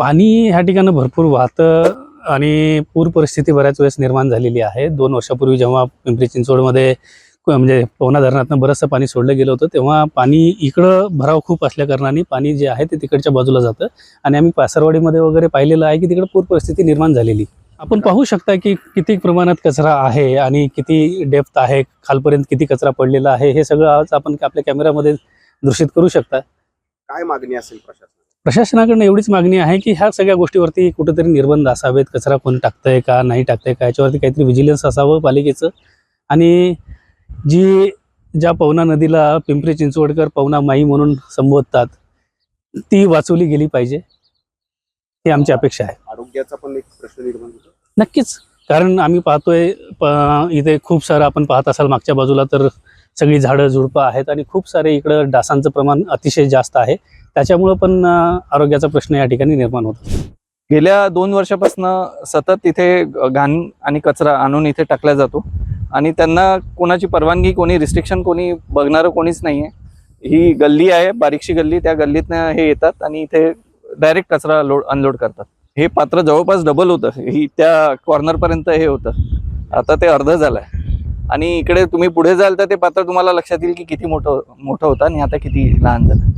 पाणी ह्या ठिकाणं भरपूर वाहतं आणि पूर परिस्थिती बऱ्याच वेळेस निर्माण झालेली आहे. दोन वर्षापूर्वी जेव्हा पिंपरी चिंचवडमध्ये म्हणजे पवना धरणातनं बरंचसं पाणी सोडलं गेलं होतं तेव्हा पाणी इकडं भराव खूप असल्याकारणाने पाणी जे आहे ते तिकडच्या बाजूला जातं. आणि आम्ही पासरवाडीमध्ये वगैरे पाहिलेलं आहे की तिकडे पूर परिस्थिती निर्माण झालेली. आपण पाहू शकता की किती प्रमाणात कचरा आहे आणि किती डेप्थ आहे खालपर्यंत किती कचरा पडलेला आहे हे सगळं आज आपण आपल्या कॅमेऱ्यामध्ये दृश्यित करू शकता. काय मागणी असेल प्रशासन? प्रशासनाकडनं एवढीच मागणी आहे की ह्या सगळ्या गोष्टीवरती कुठेतरी निर्बंध असावेत कचरा कोण टाकतंय का नाही टाकतंय का याच्यावरती काहीतरी विजिलन्स असावं पालिकेचं. आणि जी ज्या पवना नदीला पिंपरी चिंचवडकर पवना माई म्हणून संबोधतात ती वाचवली गेली पाहिजे. ही आमची अपेक्षा आहे. आरोग्याचा पण एक प्रश्न निर्माण होतो. नक्कीच. कारण आम्ही पाहतोय इथे खूप सारं आपण पाहत असाल मागच्या बाजूला तर सगळी झाडं झुडपं आहेत आणि खूप सारे इकडं डासांचं प्रमाण अतिशय जास्त आहे. त्याच्यामुळं पण आरोग्याचा प्रश्न या ठिकाणी निर्माण होतो. गेल्या दोन वर्षापासून सतत इथे घाण आणि कचरा आणून इथे टाकला जातो आणि त्यांना कोणाची परवानगी कोणी रिस्ट्रिक्शन कोणी बघणारं कोणीच नाही आहे ही गल्ली आहे बारीकशी गल्ली त्या गल्लीतनं हे येतात आणि इथे डायरेक्ट कचरा लोड अनलोड करतात. हे पात्र जवळपास डबल होतं. ही त्या कॉर्नरपर्यंत हे होतं. आता ते अर्ध झालं आहे आणि इकडे तुम्ही पुढे जाल तर ते पात्र तुम्हाला लक्षात येईल की किती मोठं मोठं होतं आणि आता किती लहान झालं.